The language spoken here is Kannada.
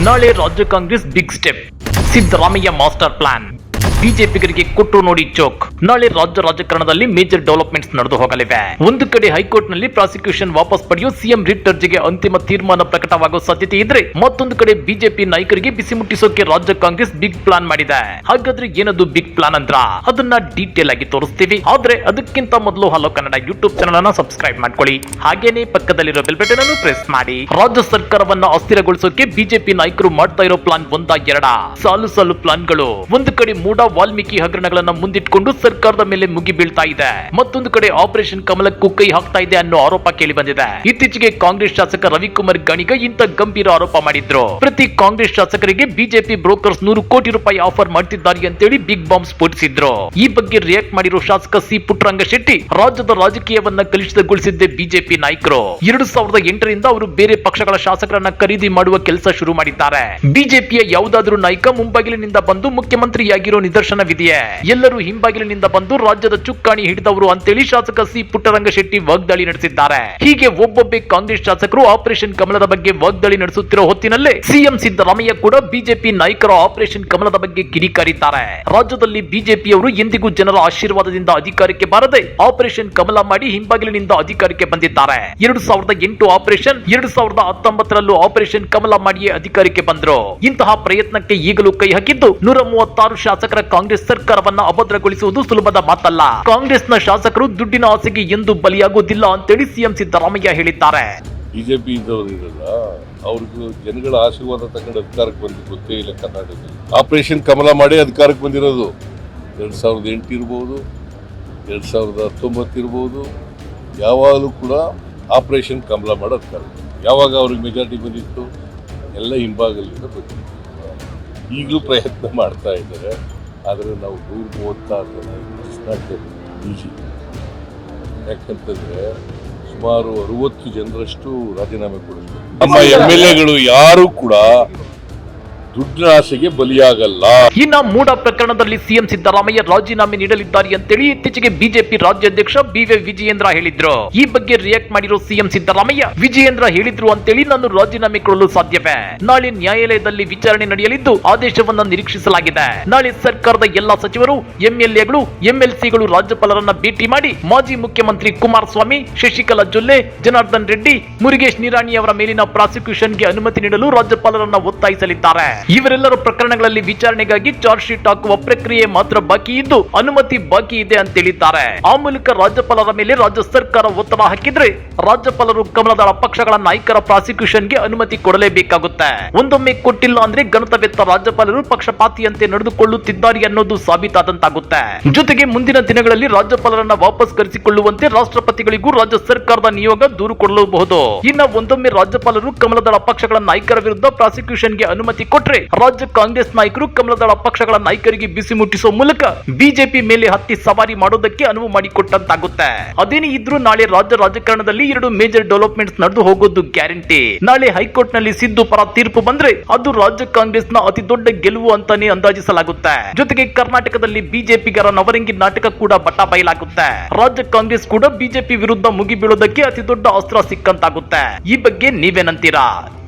ನಾಳೆ ರಾಜ್ಯ Congress big step Siddaramaiah master plan ಬಿಜೆಪಿಗರಿಗೆ ಕೊಟ್ಟು ನೋಡಿ ಚೋಕ್. ನಾಳೆ ರಾಜ್ಯ ರಾಜಕಾರಣದಲ್ಲಿ ಮೇಜರ್ ಡೆವಲಪ್ಮೆಂಟ್ಸ್ ನಡೆದು ಹೋಗಲಿವೆ. ಒಂದು ಕಡೆ ಹೈಕೋರ್ಟ್ನಲ್ಲಿ ಪ್ರಾಸಿಕ್ಯೂಷನ್ ವಾಪಸ್ ಪಡೆಯುವ ಸಿಎಂ ರಿಟ್ ಅರ್ಜಿಗೆ ಅಂತಿಮ ತೀರ್ಮಾನ ಪ್ರಕಟವಾಗುವ ಸಾಧ್ಯತೆ ಇದ್ರೆ ಮತ್ತೊಂದು ಕಡೆ ಬಿಜೆಪಿ ನಾಯಕರಿಗೆ ಬಿಸಿ ಮುಟ್ಟಿಸೋಕೆ ರಾಜ್ಯ ಕಾಂಗ್ರೆಸ್ ಬಿಗ್ ಪ್ಲಾನ್ ಮಾಡಿದೆ. ಹಾಗಾದ್ರೆ ಏನದು ಬಿಗ್ ಪ್ಲಾನ್ ಅಂದ್ರ? ಅದನ್ನ ಡೀಟೇಲ್ ಆಗಿ ತೋರಿಸ್ತೀವಿ. ಆದ್ರೆ ಅದಕ್ಕಿಂತ ಮೊದಲು ಹಲೋ ಕನ್ನಡ ಯೂಟ್ಯೂಬ್ ಚಾನಲ್ ಅನ್ನ ಸಬ್ಸ್ಕ್ರೈಬ್ ಮಾಡ್ಕೊಳ್ಳಿ. ಹಾಗೇನೆ ಪಕ್ಕದಲ್ಲಿರೋ ಬೆಲ್ ಬಟನ್ ಅನ್ನು ಪ್ರೆಸ್ ಮಾಡಿ. ರಾಜ್ಯ ಸರ್ಕಾರವನ್ನ ಅಸ್ಥಿರಗೊಳಿಸೋಕೆ ಬಿಜೆಪಿ ನಾಯಕರು ಮಾಡ್ತಾ ಇರೋ ಪ್ಲಾನ್ ಒಂದ ಎರಡ. ಸಾಲು ಸಾಲು ಪ್ಲಾನ್ಗಳು ಒಂದು ಕಡೆ ಮೂಡ ವಾಲ್ಮೀಕಿ ಹಗರಣಗಳನ್ನ ಮುಂದಿಟ್ಕೊಂಡು ಸರ್ಕಾರದ ಮೇಲೆ ಮುಗಿ ಬೀಳ್ತಾ ಇದೆ. ಮತ್ತೊಂದು ಕಡೆ ಆಪರೇಷನ್ ಕಮಲಕ್ಕೂ ಕೈ ಹಾಕ್ತಾ ಇದೆ ಅನ್ನೋ ಆರೋಪ ಕೇಳಿ ಬಂದಿದೆ. ಇತ್ತೀಚೆಗೆ ಕಾಂಗ್ರೆಸ್ ಶಾಸಕ ರವಿಕುಮಾರ್ ಗಣಿಗ ಇಂತ ಗಂಭೀರ ಆರೋಪ ಮಾಡಿದ್ರು. ಪ್ರತಿ ಕಾಂಗ್ರೆಸ್ ಶಾಸಕರಿಗೆ ಬಿಜೆಪಿ ಬ್ರೋಕರ್ಸ್ ನೂರು ಕೋಟಿ ರೂಪಾಯಿ ಆಫರ್ ಮಾಡ್ತಿದ್ದಾರೆ ಅಂತೇಳಿ ಬಿಗ್ ಬಾಂಬ್ ಸ್ಫೋಟಿಸಿದ್ರು. ಈ ಬಗ್ಗೆ ರಿಯಾಕ್ಟ್ ಮಾಡಿರೋ ಶಾಸಕ ಸಿ ಪುಟ್ಟರಂಗ ಶೆಟ್ಟಿ, ರಾಜ್ಯದ ರಾಜಕೀಯವನ್ನ ಕಲುಷಿತಗೊಳಿಸಿದ್ದೆ ಬಿಜೆಪಿ ನಾಯಕರು. ಎರಡು ಸಾವಿರದ ಎಂಟರಿಂದ ಅವರು ಬೇರೆ ಪಕ್ಷಗಳ ಶಾಸಕರನ್ನ ಖರೀದಿ ಮಾಡುವ ಕೆಲಸ ಶುರು ಮಾಡಿದ್ದಾರೆ. ಬಿಜೆಪಿಯ ಯಾವುದಾದ್ರೂ ನಾಯಕ ಮುಂಬಾಗಿಲಿನಿಂದ ಬಂದು ಮುಖ್ಯಮಂತ್ರಿಯಾಗಿರೋ ನಿದರ್ಶನವಿದೆಯೇ? ಎಲ್ಲರೂ ಹಿಂಬಾಗಿಲಿನಿಂದ ಬಂದು ರಾಜ್ಯದ ಚುಕ್ಕಾಣಿ ಹಿಡಿದವರು ಅಂತೇಳಿ ಶಾಸಕ ಸಿ ಪುಟ್ಟರಂಗ ಶೆಟ್ಟಿ ವಾಗ್ದಾಳಿ ನಡೆಸಿದ್ದಾರೆ. ಹೀಗೆ ಒಬ್ಬೊಬ್ಬೆ ಕಾಂಗ್ರೆಸ್ ಶಾಸಕರು ಆಪರೇಷನ್ ಕಮಲದ ಬಗ್ಗೆ ವಾಗ್ದಾಳಿ ನಡೆಸುತ್ತಿರೋ ಹೊತ್ತಿನಲ್ಲೇ ಸಿಎಂ ಸಿದ್ದರಾಮಯ್ಯ ಕೂಡ ಬಿಜೆಪಿ ನಾಯಕರ ಆಪರೇಷನ್ ಕಮಲದ ಬಗ್ಗೆ ಕಿಡಿಕಾರಿದ್ದಾರೆ. ರಾಜ್ಯದಲ್ಲಿ ಬಿಜೆಪಿಯವರು ಎಂದಿಗೂ ಜನರ ಆಶೀರ್ವಾದದಿಂದ ಅಧಿಕಾರಕ್ಕೆ ಬಾರದೆ ಆಪರೇಷನ್ ಕಮಲ ಮಾಡಿ ಹಿಂಬಾಗಿಲಿನಿಂದ ಅಧಿಕಾರಕ್ಕೆ ಬಂದಿದ್ದಾರೆ. ಎರಡು ಸಾವಿರದ ಎಂಟು ಆಪರೇಷನ್, ಎರಡು ಸಾವಿರದ ಹತ್ತೊಂಬತ್ತರಲ್ಲೂ ಆಪರೇಷನ್ ಕಮಲ ಮಾಡಿಯೇ ಅಧಿಕಾರಕ್ಕೆ ಬಂದ್ರು. ಇಂತಹ ಪ್ರಯತ್ನಕ್ಕೆ ಈಗಲೂ ಕೈ ಹಾಕಿದ್ದು ನೂರ ಮೂವತ್ತಾರು ಶಾಸಕರ ಕಾಂಗ್ರೆಸ್ ಸರ್ಕಾರವನ್ನ ಅಭದ್ರಗೊಳಿಸುವುದು ಸುಲಭದ ಮಾತಲ್ಲ. ಕಾಂಗ್ರೆಸ್ನ ಶಾಸಕರು ದುಡ್ಡಿನ ಆಸೆಗೆ ಎಂದು ಬಲಿಯಾಗುವುದಿಲ್ಲ ಅಂತೇಳಿ ಸಿಎಂ ಸಿದ್ದರಾಮಯ್ಯ ಹೇಳಿದ್ದಾರೆ. ಬಿಜೆಪಿ ಇರಲ್ಲ, ಅವ್ರಿಗೂ ಜನಗಳ ಆಶೀರ್ವಾದ ತಗೊಂಡು ಅಧಿಕಾರಕ್ಕೆ ಬಂದು ಗೊತ್ತೇ ಇಲ್ಲ ಕರ್ನಾಟಕದಲ್ಲಿ. ಆಪರೇಷನ್ ಕಮಲ ಮಾಡಿ ಅಧಿಕಾರಕ್ಕೆ ಬಂದಿರೋದು. ಎರಡು ಸಾವಿರದ ಎಂಟು ಇರ್ಬೋದು, ಎರಡು ಸಾವಿರದ ಹತ್ತೊಂಬತ್ತು ಇರ್ಬೋದು, ಯಾವಾಗಲೂ ಕೂಡ ಆಪರೇಷನ್ ಕಮಲ ಮಾಡಿ ಅಧಿಕಾರ ಯಾವಾಗ ಅವ್ರಿಗೆ ಮೆಜಾರಿಟಿ ಬಂದಿತ್ತು, ಎಲ್ಲ ಹಿಂಭಾಗಲಿಂದ ಬಂದಿತ್ತು. ಈಗಲೂ ಪ್ರಯತ್ನ ಮಾಡ್ತಾ ಇದ್ದಾರೆ. ಆದರೆ ನಾವು ನೂರ ಮೂವತ್ತಾರು ಬಿ ಈಜಿ ಯಾಕಂತಂದ್ರೆ ಸುಮಾರು ಅರವತ್ತು ಜನರಷ್ಟು ರಾಜೀನಾಮೆ ಕೊಡಿಸ್ತಾರೆ ನಮ್ಮ ಎಂ ಎಲ್ ಎಗಳು ಯಾರು ಕೂಡ ದುಡ್ಡಿನ ಆಸೆಗೆ ಬಲಿಯಾಗಲ್ಲ. ಇನ್ನ ಮೂಡ ಪ್ರಕರಣದಲ್ಲಿ ಸಿಎಂ ಸಿದ್ದರಾಮಯ್ಯ ರಾಜೀನಾಮೆ ನೀಡಲಿದ್ದಾರೆ ಅಂತೇಳಿ ಇತ್ತೀಚೆಗೆ ಬಿಜೆಪಿ ರಾಜ್ಯಾಧ್ಯಕ್ಷ ಬಿವೈ ವಿಜಯೇಂದ್ರ ಹೇಳಿದ್ರು. ಈ ಬಗ್ಗೆ ರಿಯಾಕ್ಟ್ ಮಾಡಿರೋ ಸಿಎಂ ಸಿದ್ದರಾಮಯ್ಯ ವಿಜಯೇಂದ್ರ ಹೇಳಿದ್ರು ಅಂತೇಳಿ ನಾನು ರಾಜೀನಾಮೆ ಕೊಡಲು ಸಾಧ್ಯವೇ? ನಾಳೆ ನ್ಯಾಯಾಲಯದಲ್ಲಿ ವಿಚಾರಣೆ ನಡೆಯಲಿದ್ದು ಆದೇಶವನ್ನ ನಿರೀಕ್ಷಿಸಲಾಗಿದೆ. ನಾಳೆ ಸರ್ಕಾರದ ಎಲ್ಲಾ ಸಚಿವರು ಎಂಎಲ್ಎಗಳು ಎಂಎಲ್ಸಿಗಳು ರಾಜ್ಯಪಾಲರನ್ನ ಭೇಟಿ ಮಾಡಿ ಮಾಜಿ ಮುಖ್ಯಮಂತ್ರಿ ಕುಮಾರಸ್ವಾಮಿ, ಶಶಿಕಲಾ ಜೊಲ್ಲೆ, ಜನಾರ್ದನ್ ರೆಡ್ಡಿ, ಮುರುಗೇಶ್ ನಿರಾಣಿ ಅವರ ಮೇಲಿನ ಪ್ರಾಸಿಕ್ಯೂಷನ್ಗೆ ಅನುಮತಿ ನೀಡಲು ರಾಜ್ಯಪಾಲರನ್ನ ಒತ್ತಾಯಿಸಲಿದ್ದಾರೆ. ಇವರೆಲ್ಲರ ಪ್ರಕರಣಗಳಲ್ಲಿ ವಿಚಾರಣೆಗಾಗಿ ಚಾರ್ಜ್ ಶೀಟ್ ಹಾಕುವ ಪ್ರಕ್ರಿಯೆ ಮಾತ್ರ ಬಾಕಿ ಇದ್ದು ಅನುಮತಿ ಬಾಕಿ ಇದೆ ಅಂತ ಹೇಳಿದ್ದಾರೆ. ಆ ಮೂಲಕ ರಾಜ್ಯಪಾಲರ ಮೇಲೆ ರಾಜ್ಯ ಸರ್ಕಾರ ಒತ್ತಡ ಹಾಕಿದ್ರೆ ರಾಜ್ಯಪಾಲರು ಕಮಲದಳ ಪಕ್ಷಗಳ ನಾಯಕರ ಪ್ರಾಸಿಕ್ಯೂಷನ್ಗೆ ಅನುಮತಿ ಕೊಡಲೇಬೇಕಾಗುತ್ತೆ. ಒಂದೊಮ್ಮೆ ಕೊಟ್ಟಿಲ್ಲ ಅಂದ್ರೆ ಗಣತವೆತ್ತ ರಾಜ್ಯಪಾಲರು ಪಕ್ಷಪಾತಿಯಂತೆ ನಡೆದುಕೊಳ್ಳುತ್ತಿದ್ದಾರೆ ಅನ್ನೋದು ಸಾಬೀತಾದಂತಾಗುತ್ತೆ. ಜೊತೆಗೆ ಮುಂದಿನ ದಿನಗಳಲ್ಲಿ ರಾಜ್ಯಪಾಲರನ್ನ ವಾಪಸ್ ಕರೆಸಿಕೊಳ್ಳುವಂತೆ ರಾಷ್ಟ್ರಪತಿಗಳಿಗೂ ರಾಜ್ಯ ಸರ್ಕಾರದ ನಿಯೋಗ ದೂರು ಕೊಡಲೂಬಹುದು. ಇನ್ನ ಒಂದೊಮ್ಮೆ ರಾಜ್ಯಪಾಲರು ಕಮಲದಳ ಪಕ್ಷಗಳ ನಾಯಕರ ವಿರುದ್ಧ ಪ್ರಾಸಿಕ್ಯೂಷನ್ಗೆ ಅನುಮತಿ ಕೊಟ್ರೆ ರಾಜ್ಯ ಕಾಂಗ್ರೆಸ್ ನಾಯಕರು ಕಮಲದಳ ಪಕ್ಷಗಳ ನಾಯಕರಿಗೆ ಬಿಸಿ ಮುಟ್ಟಿಸುವ ಮೂಲಕ ಬಿಜೆಪಿ ಮೇಲೆ ಹತ್ತಿ ಸವಾರಿ ಮಾಡೋದಕ್ಕೆ ಅನುವು ಮಾಡಿಕೊಟ್ಟಂತಾಗುತ್ತೆ. ಅದೇನೇ ಇದ್ರೂ ನಾಳೆ ರಾಜ್ಯ ರಾಜಕಾರಣದಲ್ಲಿ ಎರಡು ಮೇಜರ್ ಡೆವಲಪ್ಮೆಂಟ್ಸ್ ನಡೆದು ಹೋಗೋದು ಗ್ಯಾರಂಟಿ ನಾಳೆ ಹೈಕೋರ್ಟ್ನಲ್ಲಿ ಸಿದ್ದು ಪರ ತೀರ್ಪು ಬಂದ್ರೆ ಅದು ರಾಜ್ಯ ಕಾಂಗ್ರೆಸ್ನ ಅತಿ ದೊಡ್ಡ ಗೆಲುವು ಅಂತಾನೆ ಅಂದಾಜಿಸಲಾಗುತ್ತೆ. ಜೊತೆಗೆ ಕರ್ನಾಟಕದಲ್ಲಿ ಬಿಜೆಪಿಗರ ನವರಂಗಿ ನಾಟಕ ಕೂಡ ಬಟ್ಟ ಬಯಲಾಗುತ್ತೆ. ರಾಜ್ಯ ಕಾಂಗ್ರೆಸ್ ಕೂಡ ಬಿಜೆಪಿ ವಿರುದ್ಧ ಮುಗಿಬೀಳೋದಕ್ಕೆ ಅತಿ ದೊಡ್ಡ ಅಸ್ತ್ರ ಸಿಕ್ಕಂತಾಗುತ್ತೆ. ಈ ಬಗ್ಗೆ ನೀವೇನಂತೀರಾ?